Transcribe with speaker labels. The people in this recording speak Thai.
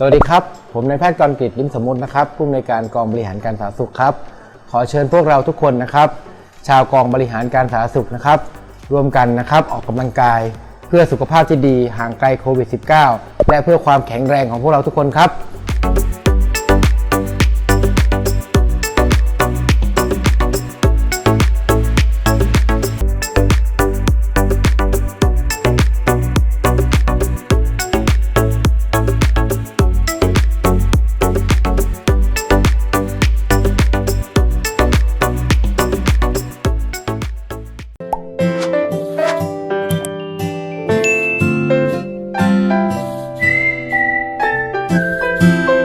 Speaker 1: สวัสดีครับ ผมนายแพทย์กรกิจลิมสมมุตินะครับผู้อำนวยการกองบริหารการสาธารณสุขครับ ขอเชิญพวกเราทุกคนนะครับ ชาวกองบริหารการสาธารณสุขนะครับร่วมกันนะครับออกกำลังกาย เพื่อสุขภาพที่ดีห่างไกลโควิด -19 และเพื่อความแข็งแรงของพวกเราทุกคนครับ
Speaker 2: ส